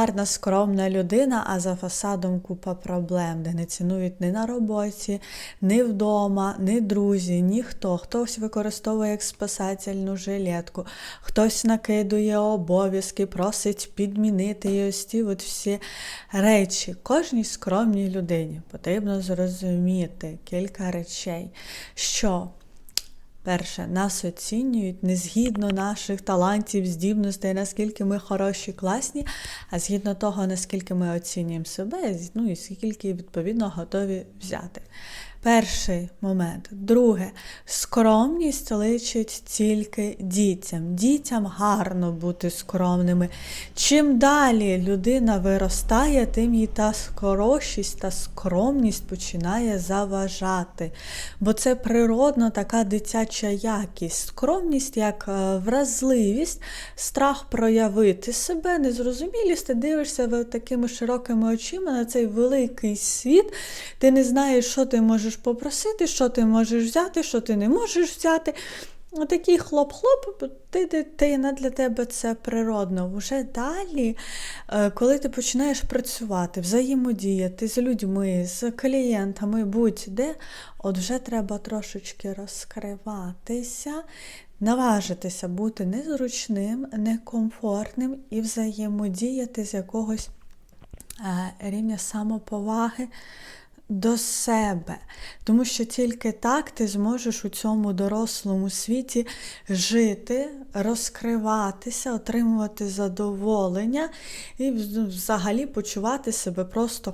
Гарна, скромна людина, а за фасадом купа проблем, де не цінують ні на роботі, ні вдома, ні друзі, ніхто. Хтось використовує як спасательну жилетку, хтось накидує обов'язки, просить підмінити і ось ті от всі речі. Кожній скромній людині потрібно зрозуміти кілька речей, що Перше, нас оцінюють не згідно наших талантів, здібностей, наскільки ми хороші, класні, а згідно того, наскільки ми оцінюємо себе, ну і скільки відповідно готові взяти. Перший момент. Друге, скромність личить тільки дітям. Дітям гарно бути скромними. Чим далі людина виростає, тим їй та скорощість та скромність починає заважати. Бо це природна така дитяча якість. Скромність як е, вразливість, страх проявити себе, незрозумілість, ти дивишся такими широкими очима на цей великий світ. Ти не знаєш, що ти можеш попросити, що ти можеш взяти, що ти не можеш взяти. Отакий хлоп-хлоп, ти дитина, для тебе це природно. Вже далі, е, коли ти починаєш працювати, взаємодіяти з людьми, з клієнтами, будь-де, от вже треба трошечки розкриватися, наважитися бути незручним, некомфортним і взаємодіяти з якогось е, рівня самоповаги до себе. Тому що тільки так ти зможеш у цьому дорослому світі жити, розкриватися, отримувати задоволення і взагалі почувати себе просто